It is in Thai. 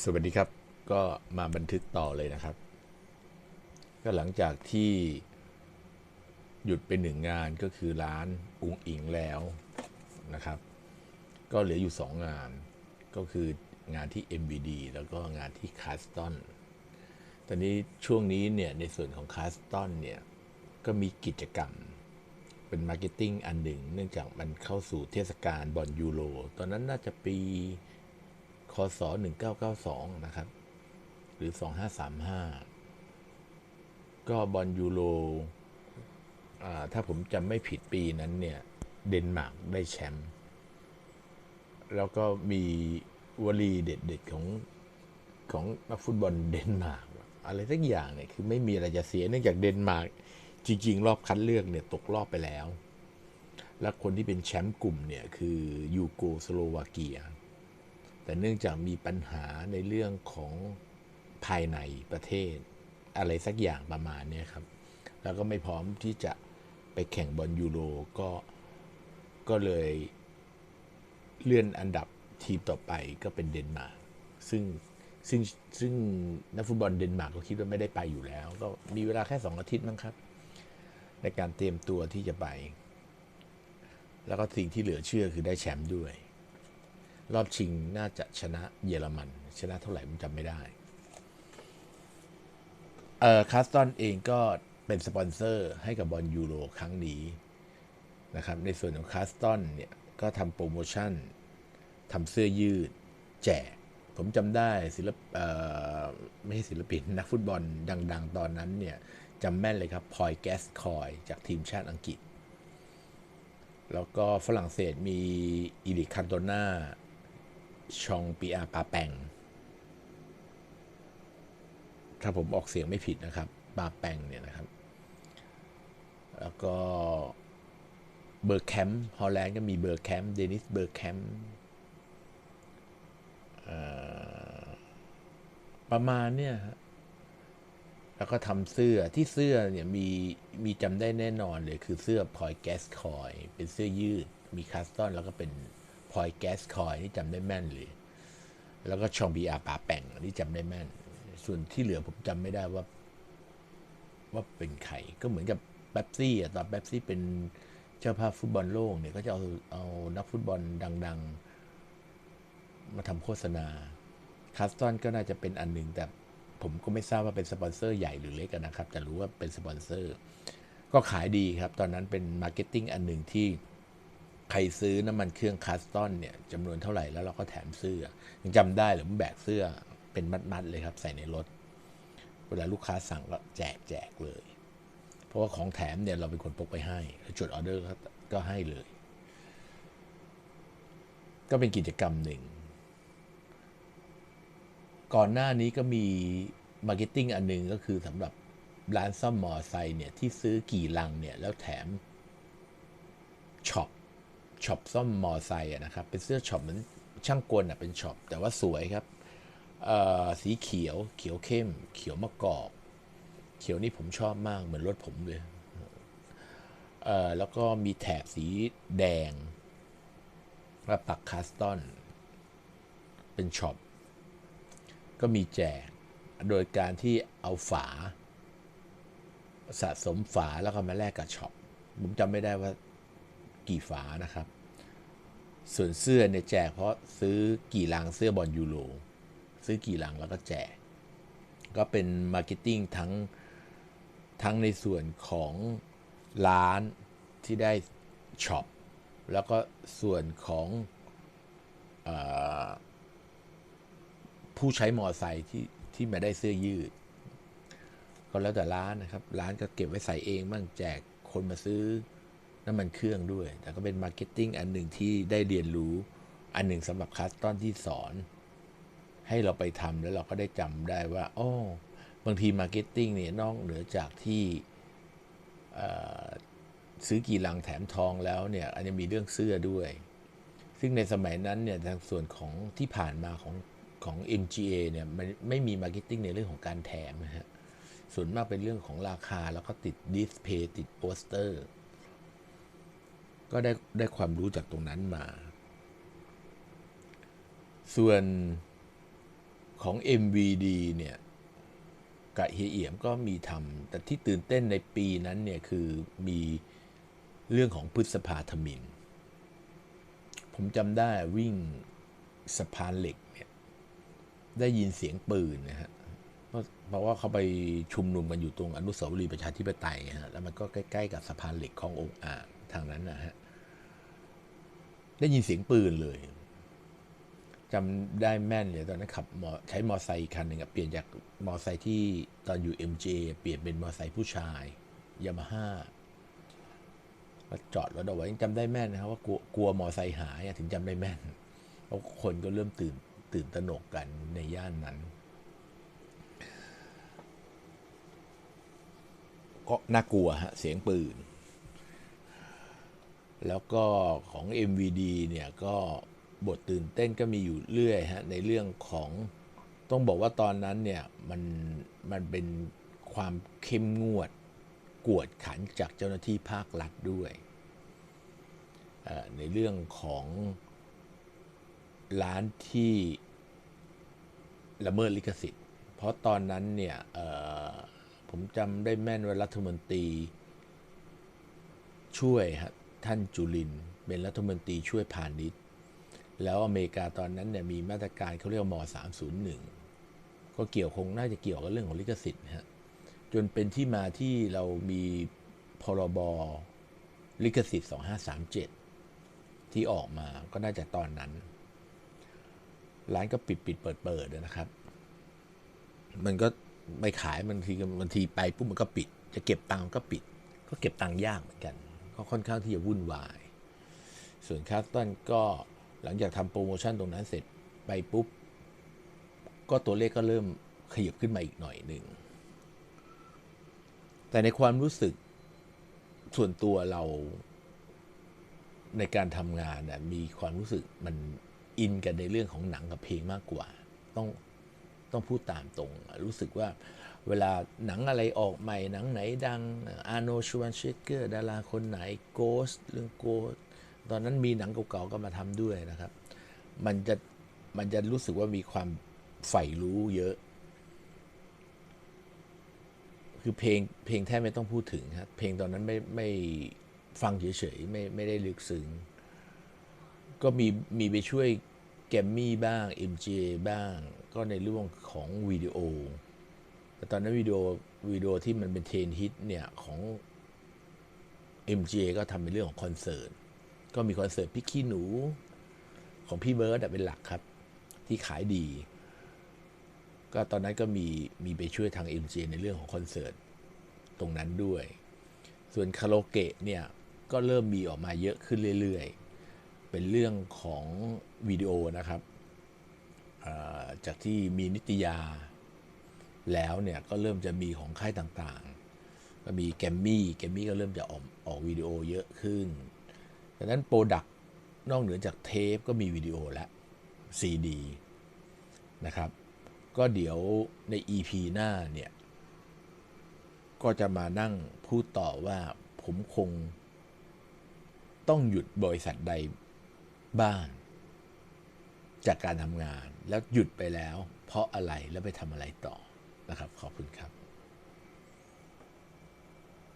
สวัสดีครับก็มาบันทึกต่อเลยนะครับ ก็หลังจากที่หยุดไปหนึ่งงานก็คือร้านอุงอิงแล้วนะครับ ก็เหลืออยู่สองงานก็คืองานที่ MBD แล้วก็งานที่คาสตันตอนนี้ช่วงนี้เนี่ยในส่วนของคาสตันเนี่ย ก็มีกิจกรรมเป็นมาร์เก็ตติ้งอันหนึ่ง เนื่องจากมันเข้าสู่เทศกาลบอลยูโรตอนนั้นน่าจะปี คศ1992 นะครับ หรือ 2535 ก็บอลยูโรถ้าผมจำไม่ผิดปีนั้นเนี่ย เดนมาร์กได้แชมป์แล้วก็มีวลีเด็ดๆของของนักฟุตบอลเดนมาร์กอะไรสักอย่างเนี่ยคือไม่มีอะไรจะเสียเนื่องจากเดนมาร์กจริง ๆ รอบคัดเลือกเนี่ยตกรอบไปแล้ว และคนที่เป็นแชมป์กลุ่มเนี่ยคือยูโกสโลวาเกีย แต่เนื่องจากมีปัญหาในเรื่องของภายในประเทศ อะไรสักอย่างประมาณนี้ครับ แล้วก็ไม่พร้อมที่จะไปแข่งบอลยูโรก็ก็เลยเลื่อนอันดับทีมต่อไปก็เป็นเดนมาร์กซึ่งซึ่งซึ่งนักฟุตบอลเดนมาร์กก็คิดว่าไม่ได้ไปอยู่แล้ว ก็มีเวลาแค่สองอาทิตย์มั้งครับ ในการเตรียมตัวที่จะไป แล้วก็สิ่งที่เหลือเชื่อคือได้แชมป์ด้วย รอบชิงน่าจะชนะเยอรมัน ชนะเท่าไหร่ผมจำไม่ได้ เอ่อคาสตันเองก็เป็นสปอนเซอร์ให้กับบอลยูโรครั้งนี้นะครับ ในส่วนของคาสตันเนี่ยก็ทำโปรโมชั่นทำเสื้อยืดแจก ผมจำได้ศิลปเอ่อไม่ใช่ศิลปิน นักฟุตบอลดัง ๆ ตอนนั้นเนี่ยจำแม่นเลยครับพอยแกสคอยจากทีมชาติอังกฤษ แล้วก็ฝรั่งเศสมีอีริคันโตนา ชองปีอาปาแปงถ้าผมออกเสียงไม่ผิดนะครับ ปาแปงเนี่ยนะครับ แล้วก็เบอร์แคมป์ฮอลแลนด์ก็มีเบอร์แคมป์เดนิสเบอร์แคมป์ประมาณเนี่ยแล้วก็ทำเสื้อที่เสื้อเนี่ยมีมีจำได้แน่นอนเลย คือเสื้อพอยแกสคอย เป็นเสื้อยืด มีคัสตอนแล้วก็เป็น พอยแก๊สคอยนี่จำได้แม่นเลย แล้วก็ชองบีอาปาแป่งนี่จำได้แม่น ส่วนที่เหลือผมจำไม่ได้ว่า ว่าเป็นใครก็เหมือนกับแป๊บซี่อะตอนแป๊บซี่เป็นเจ้าภาพฟุตบอลโลกเนี่ยก็จะเอาเอานักฟุตบอลดัง ๆ มาทำโฆษณาคัสตอนก็น่าจะเป็นอันหนึ่งแต่ผมก็ไม่ทราบว่าเป็นสปอนเซอร์ใหญ่หรือเล็กนะครับ แต่รู้ว่าเป็นสปอนเซอร์ ก็ขายดีครับ ตอนนั้นเป็นมาร์เก็ตติ้งอันหนึ่งที่ ใครซื้อน้ำมันเครื่องคัสตอนเนี่ยจำนวนเท่าไหร่แล้วเราก็แถมเสื้อยังจำได้หรือผมแบกเสื้อเป็นมัดๆเลยครับ ใส่ในรถ เวลาลูกค้าสั่งก็แจกแจกเลย เพราะว่าของแถมเนี่ยเราเป็นคนพกไปให้จดออเดอร์ก็ให้เลย ก็เป็นกิจกรรมหนึ่ง ก่อนหน้านี้ก็มีมาร์เก็ตติ้งอันหนึงก็คือสำหรับร้านซ่อมมอไซค์เนี่ยที่ซื้อกี่ลังเนี่ยแล้วแถมช็อป ช็อปซ่อมมอไซค์อะนะครับ เป็นเสื้อช็อปเหมือนช่างกลอะเป็นช็อปแต่ว่าสวยครับสีเขียวเขียวเข้ม เขียวมะกอกเขียวนี่ผมชอบมากเหมือนรถผมเลยเแล้วก็มีแถบสีแดงและปักคาสตอน เป็นช็อป ก็มีแจก โดยการที่เอาฝา สะสมฝาแล้วก็มาแลกกับช็อป ผมจำไม่ได้ว่า กี่ฝานะครับ ส่วนเสื้อเนี่ยแจกเพราะซื้อกี่ลังเสื้อบอลยูโรซื้อกี่ลังแล้วก็แจก ก็เป็นมาร์เก็ตติ้งทั้งทั้งในส่วนของร้านที่ได้ช็อปแล้วก็ส่วนของออผู้ใช้มอไซค์ที่ที่มาได้เสื้อยืด ก็แล้วแต่ร้านนะครับ ร้านก็เก็บไว้ใส่เองบ้างแจกคนมาซื้อ น้ำมันเครื่องด้วย แต่ก็เป็นมาร์เก็ตติ้งอันหนึ่งที่ได้เรียนรู้ อันหนึ่งสำหรับคัสตอนที่สอน ให้เราไปทำแล้วเราก็ได้จำได้ว่าโอ้บางทีมาร์เก็ตติ้งเนี่ยนอกเหนือจากที่ซื้อกี่ลังแถมทองแล้วเนี่ยอันนี้มีเรื่องเสื้อด้วย ซึ่งในสมัยนั้นเนี่ยทางส่วนของที่ผ่านมาของของ MGA เนี่ยมันไม่มีมาร์เก็ตติ้งในเรื่องของการแถมนะฮะส่วนมากเป็นเรื่องของราคาแล้วก็ติดดิสเพย์ติดโปสเตอร์ ก็ได้ได้ความรู้จากตรงนั้นมา ส่วนของ MVD เนี่ยกับเฮียเอี่ยมก็มีทำแต่ที่ตื่นเต้นในปีนั้นเนี่ยคือมีเรื่องของพฤษภาธมิน ผมจำได้วิ่งสะพานเหล็กเนี่ยได้ยินเสียงปืนนะฮะเพราะว่าเขาไปชุมนุมกันอยู่ตรงอนุสาวรีย์ประชาธิปไตยฮะแล้วมันก็ใกล้ ๆ กับสะพานเหล็กขององค์อ่างทางนั้นนะฮะ ได้ยินเสียงปืนเลยจำได้แม่นเลยตอนนั้นขับมอใช้มอไซค์คันหนึ่งเปลี่ยนจากมอไซค์ที่ตอนอยู่ MJ เปลี่ยนเป็นมอไซค์ผู้ชายยามาฮ่าก็จอดรถเอาไว้ยังจำได้แม่นนะครับว่ากลัวกลัวมอไซค์หายถึงจำได้แม่นเพราะคนก็เริ่มตื่นตื่นตระหนกกันในย่านนั้นก็น่ากลัวฮะเสียงปืน แล้วก็ของ MVD เนี่ยก็บทตื่นเต้นก็มีอยู่เรื่อยฮะในเรื่องของต้องบอกว่าตอนนั้นเนี่ยมันมันเป็นความเข้มงวดกวดขันจากเจ้าหน้าที่ภาครัฐด้วย ในเรื่องของร้านที่ละเมิดลิขสิทธิ์ เพราะตอนนั้นเนี่ยผมจำได้แม่นว่ารัฐมนตรีช่วยฮะ ท่านจุลิน เป็นรัฐมนตรีช่วยพาณิชย์ แล้วอเมริกาตอนนั้นเนี่ยมีมาตรการเขาเรียกว่าม301 ก็เกี่ยวคงน่าจะเกี่ยวกับเรื่องของลิขสิทธิ์นะฮะจนเป็นที่มาที่เรามีพรบลิขสิทธิ์ 2537 ที่ออกมาก็น่าจะตอนนั้น ร้านก็ปิดปิดเปิดเปิดนะครับ มันก็ไม่ขายบางทีบางทีไปปุ๊บมันก็ปิด จะเก็บตังค์ก็ปิด ก็เก็บตังค์ยากเหมือนกัน ก็ค่อนข้างที่จะวุ่นวาย ส่วนคาสตันก็หลังจากทำโปรโมชั่นตรงนั้นเสร็จไปปุ๊บ ก็ตัวเลขก็เริ่มขยับขึ้นมาอีกหน่อยหนึ่ง แต่ในความรู้สึกส่วนตัวเราในการทำงานน่ะมีความรู้สึกมันอินกันในเรื่องของหนังกับเพลงมากกว่า ต้องต้องพูดตามตรง รู้สึกว่า เวลาหนังอะไรออกใหม่ หนังไหนดังอาโนชวนเชเกอร์ดาราคนไหนโกสเรื่องโกสตอนนั้นมีหนังเก่าๆก็มาทำด้วยนะครับ มันจะมันจะรู้สึกว่ามีความใฝ่รู้เยอะ คือเพลงเพลงแทบไม่ต้องพูดถึงครับเพลงตอนนั้นไม่ไม่ฟังเฉยๆไม่ไม่ได้ลึกซึ้งก็มีมีไปช่วยแกมมี่บ้าง MJ บ้าง ก็ในเรื่องของวิดีโอ แต่ตอนนั้นวิดีโอวิดีโอที่มันเป็นเทรนฮิตเนี่ยของ MJ ก็ทำเป็นเรื่องของคอนเสิร์ต ก็มีคอนเสิร์ตพี่ขี้หนูของพี่เบิร์ดเป็นหลักครับ ที่ขายดี ก็ตอนนั้นก็มีมีไปช่วยทาง MJ ในเรื่องของคอนเสิร์ตตรงนั้นด้วย ส่วนคาราโอเกะเนี่ยก็เริ่มมีออกมาเยอะขึ้นเรื่อยๆ เป็นเรื่องของวิดีโอนะครับาจากที่มีนิตยา แล้วเนี่ยก็เริ่มจะมีของค่ายต่างๆ ก็มีแกมมี่แกมมี่ก็เริ่มจะออกออกวิดีโอเยอะขึ้นดังนั้นโปรดักนอกเหนือจากเทปก็มีวิดีโอและซีดีนะครับ ก็เดี๋ยวใน EP หน้าเนี่ย ก็จะมานั่งพูดต่อว่าผมคงต้องหยุดบริษัทใดบ้าง จากการทำงานแล้วหยุดไปแล้ว เพราะอะไรแล้วไปทำอะไรต่อ นะครับ ขอบคุณครับ